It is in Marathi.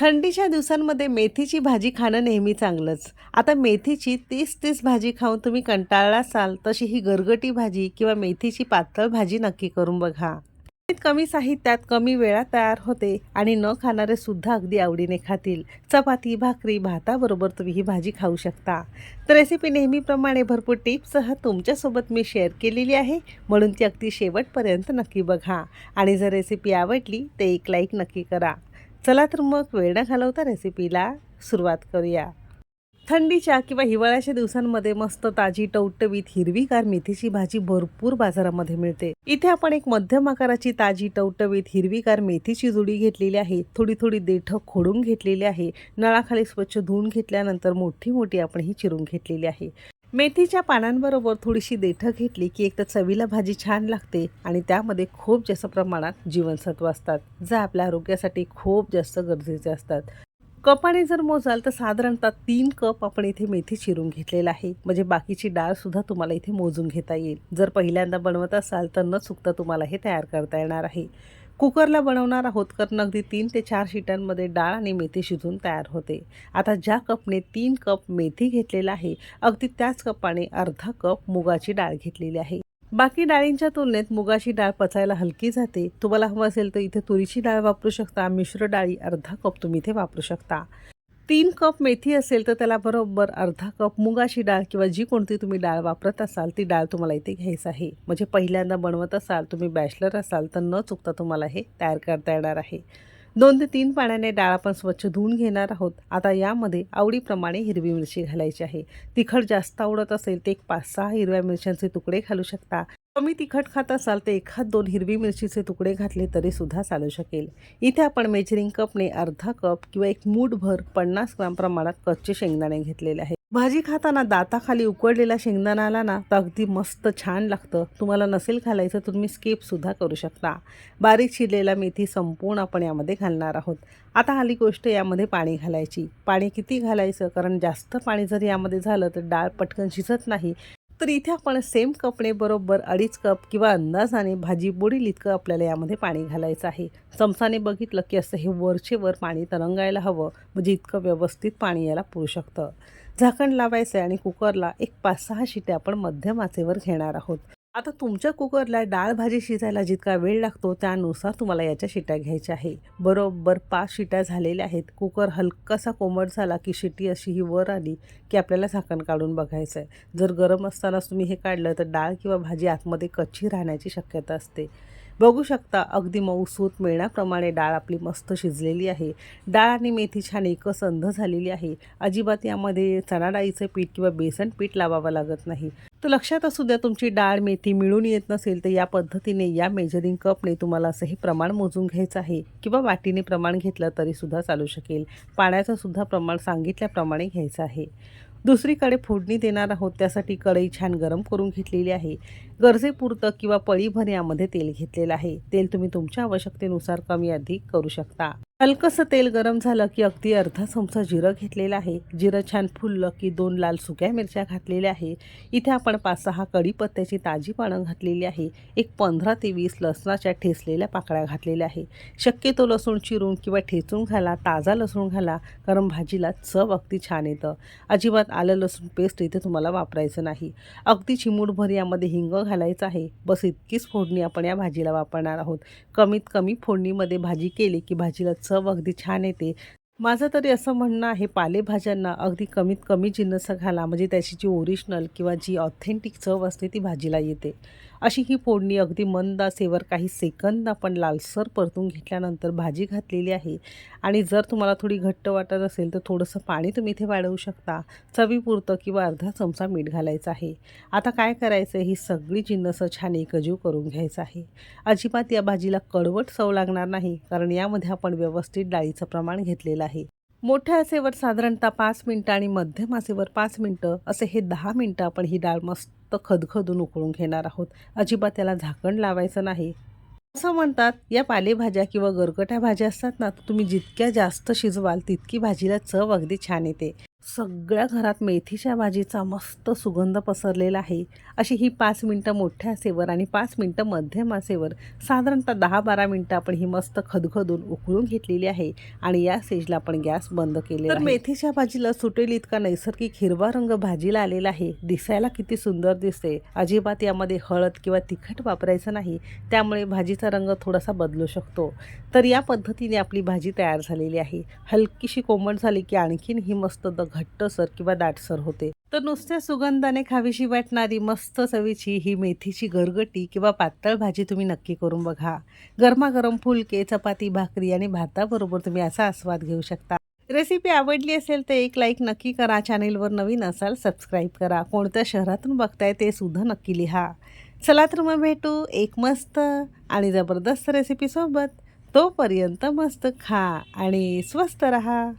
थंडीच्या दिवसांमध्ये मेथीची भाजी खाणं नेहमी चांगलंच. आता मेथीची तीस तीस भाजी खाऊन तुम्ही कंटाळला असाल तशी ही गरगटी भाजी किंवा मेथीची पातळ भाजी नक्की करून बघा. कमीत कमी साहित्यात कमी वेळात तयार होते आणि न खाणारे सुद्धा अगदी आवडीने खातील. चपाती भाकरी भाताबरोबर तुम्ही ही भाजी खाऊ शकता. तर रेसिपी नेहमीप्रमाणे भरपूर टिप्ससह तुमच्यासोबत मी शेअर केलेली आहे. म्हणून ती अगदी शेवटपर्यंत नक्की बघा. आणि जर रेसिपी आवडली तर एक लाईक नक्की करा. चला तर मग वेळ न घालवता रेसिपीला सुरुवात करूया. थंडीच्या किंवा हिवाळ्याच्या दिवसांमध्ये मस्त ताजी टवटवीत हिरवीगार मेथीची भाजी भरपूर बाजारामध्ये मिळते. इथे आपण एक मध्यम आकाराची ताजी टवटवीत हिरवीगार मेथीची जुडी घेतलेली आहे. थोडी थोडी देठ खोडून घेतलेली आहे. नळाखाली स्वच्छ धुवून घेतल्यानंतर मोठी मोठी आपण ही चिरून घेतलेली आहे. मेथीच्या पानांबरोबर थोडीशी देठं घेतली की एक तर चवीला भाजी छान लागते आणि त्यामध्ये खूप जास्त प्रमाणात जीवनसत्व असतात जे आपल्या आरोग्यासाठी खूप जास्त गरजेचे असतात. कपाने जर मोजाल तर साधारणतः तीन कप आपण इथे मेथी चिरून घेतलेला आहे. म्हणजे बाकीची डाळसुद्धा तुम्हाला इथे मोजून घेता येईल. जर पहिल्यांदा बनवत असाल तर न चुकता तुम्हाला हे तयार करता येणार आहे. कुकरला बनवणार आहोत कारण अगदी तीन ते चार शिटांमध्ये डाळ आणि मेथी शिजून तयार होते. आता ज्या कपने तीन कप मेथी घेतलेला आहे अगदी त्याच कपाने अर्धा कप मुगाची डाळ घेतलेली आहे. बाकी डाळींच्या तुलनेत मुगाची डाळ पचायला हलकी जाते. तुम्हाला हवं असेल तर इथे तुरीची डाळ वापरू शकता मिश्र डाळी अर्धा कप तुम्ही इथे वापरू शकता. तीन कप मेथी असेल तर त्याला बरोबर अर्धा कप मुगाची डाळ किंवा जी कोणती तुम्ही डाळ वापरत असाल ती डाळ तुम्हाला इथे घ्यायचं आहे. म्हणजे पहिल्यांदा बनवत असाल तुम्ही बॅचलर असाल तर न चुकता तुम्हाला हे तयार करता येणार आहे. दोन ते तीन पाण्याने डाळ आपण स्वच्छ धुवून घेणार आहोत. आता यामध्ये आवडीप्रमाणे हिरवी मिरची घालायची आहे. तिखट जास्त आवडत असेल ते एक पाच सहा हिरव्या मिरच्यांचे तुकडे घालू शकता. कमी तिखट खात असाल तर एखाद दोन हिरवी मिरचीचे तुकडे घातले तरी सुद्धा चालू शकेल. इथे आपण मेजरिंग कपने अर्धा कप किंवा एक मूठभर पन्नास ग्राम प्रमाणात कच्चे शेंगदाणे घेतलेले आहे भाजी खाताना दाताखाली उकडलेला शेंगदाणा आला ना तर अगदी मस्त छान लागतं. तुम्हाला नसेल घालायचं तुम्ही स्किप सुद्धा करू शकता. बारीक चिरलेला मेथी संपूर्ण आपण यामध्ये घालणार आहोत. आता आली गोष्ट यामध्ये पाणी घालायची. पाणी किती घालायचं? कारण जास्त पाणी जर यामध्ये झालं तर डाळ पटकन शिजत नाही. तर इथे आपण सेम कपडे बरोबर अडीच कप किंवा अंदाजाने भाजी बुडील इतकं आपल्याला यामध्ये पाणी घालायचं आहे. चमचाने बघितलं की असं हे वरचे वर पाणी तरंगायला हवं म्हणजे इतकं व्यवस्थित पाणी याला पुरू शकतं. झाकण लावायचं आहे आणि कुकरला एक पाच सहा शिट्या आपण मध्यम आचेवर घेणार आहोत. आता तुमच्या कुकरला डाळ भाजी शिजायला जितका वेळ लागतो त्यानुसार तुम्हाला याच्या शिट्या घ्यायच्या आहे. बरोबर पाच शिट्या झालेल्या आहेत. कुकर हलकासा कोमट झाला की शिटी अशी ही वर आली की आपल्याला झाकण काढून बघायचं आहे जर गरम असतानाच तुम्ही हे काढलं तर डाळ किंवा भाजी आतमध्ये कच्ची राहण्याची शक्यता असते. बघू शकता अगदी मऊसूत मेणाप्रमाणे डाळ आपली मस्त शिजलेली आहे. डाळ आणि मेथी छान एकसंध झालेली आहे. अजिबात यामध्ये चणा डाळीचं पीठ किंवा बेसन पीठ लावावं लागत नाही. तर लक्षात असू द्या तुमची डाळ मेथी मिळून येत नसेल तर या पद्धतीने या मेजरिंग कपने तुम्हाला असं हे प्रमाण मोजून घ्यायचं आहे किंवा वाटीने प्रमाण घेतलं तरीसुद्धा चालू शकेल. पाण्याचं सुद्धा प्रमाण सांगितल्याप्रमाणे घ्यायचं आहे. दुसरीकडे फोडणी देणार आहोत त्यासाठी कढई छान गरम करून घेतलेली आहे. गरजेपुरतं किंवा पळीभर यामध्ये तेल घेतलेलं आहे. तेल तुम्ही तुमच्या आवश्यकतेनुसार कमी अधिक करू शकता. हलकंसं तेल गरम झालं की अगदी अर्धा चमचा जिरं घेतलेलं आहे. जिरं छान फुललं की दोन लाल सुक्या मिरच्या घातलेल्या आहे. इथे आपण पाच सहा कढीपत्त्याची ताजी पानं घातलेली आहे. एक पंधरा ते वीस लसणाच्या ठेचलेल्या पाकळ्या घातलेल्या आहे. शक्यतो लसूण चिरून किंवा ठेचून घाला ताजा लसूण घाला कारण भाजीला चव अगदी छान येतं. अजिबात आलं लसूण पेस्ट इथे तुम्हाला वापरायचं नाही. अगदी चिमूटभर यामध्ये हिंग घालायचं आहे. बस इतकीच फोडणी आपण या भाजीला वापरणार आहोत. कमीत कमी फोडणीमध्ये भाजी केली की भाजीला चव अगदी छान येते. माझं तरी असं म्हणणं आहे पालेभाज्यांना अगदी कमीत कमी जिन्नस घाला. म्हणजे त्याची जी ओरिजिनल किंवा जी ऑथेंटिक चव असते ती भाजीला येते. अशी ही फोडणी अगदी मंद आचेवर काही सेकंद आपण लालसर परतून घेतल्यानंतर भाजी घातलेली आहे. आणि जर तुम्हाला थोडी घट्ट वाटत असेल तर थोडंसं पाणी तुम्ही इथे वाढवू शकता. चवीपुरतं किंवा अर्धा चमचा मीठ घालायचं आहे. आता काय करायचं आहे ही सगळी जिन्नसं छान एकजीव करून घ्यायचं आहे. अजिबात या भाजीला कडवट चव लागणार नाही कारण यामध्ये आपण व्यवस्थित डाळीचं प्रमाण घेतलेलं आहे. मोठ्या आसेवर साधारणतः पाच मिनटं आणि मध्यम आसेवर पाच मिनटं असे हे दहा मिनटं आपण ही डाळ मस्त खदखदून उकळून घेणार आहोत. अजिबात त्याला झाकण लावायचं नाही. असं म्हणतात या पालेभाज्या किंवा गरगट्या भाज्या असतात ना तुम्ही जितक्या जास्त शिजवाल तितकी भाजीला चव अगदी छान येते. सगळ्या घरात मेथीच्या भाजीचा मस्त सुगंध पसरलेला आहे. अशी ही पाच मिनटं मोठ्या आसेवर आणि पाच मिनटं मध्यम आसेवर साधारणतः दहा बारा मिनटं आपण ही मस्त खदखदून उकळून घेतलेली आहे आणि या स्टेजला आपण गॅस बंद केले तर मेथीच्या भाजीला सुटेल इतका नैसर्गिक हिरवा रंग भाजीला आलेला आहे. दिसायला किती सुंदर दिसते अजिबात यामध्ये हळद किंवा तिखट वापरायचं नाही त्यामुळे भाजीचा रंग थोडासा बदलू शकतो. तर या पद्धतीने आपली भाजी तयार झालेली आहे. हलकीशी कोमट झाली की आणखीन ही मस्त द घट्टसर किंवा दाटसर होते. तर नुसत्या सुगंधाने खावीशी वाटणारी मस्त चवीची ही मेथीची गरगटी किंवा पातळ भाजी तुम्ही नक्की करून बघा. गरमागरम फुलके चपाती भाकरी आणि भाताबरोबर तुम्ही असा आस्वाद घेऊ शकता. रेसिपी आवडली असेल तर एक लाईक नक्की करा. चॅनेलवर नवीन असाल सबस्क्राईब करा. कोणत्या शहरातून बघताय ते सुद्धा नक्की लिहा. चला तर मग भेटू एक मस्त आणि जबरदस्त रेसिपीसोबत तोपर्यंत मस्त खा आणि स्वस्त रहा.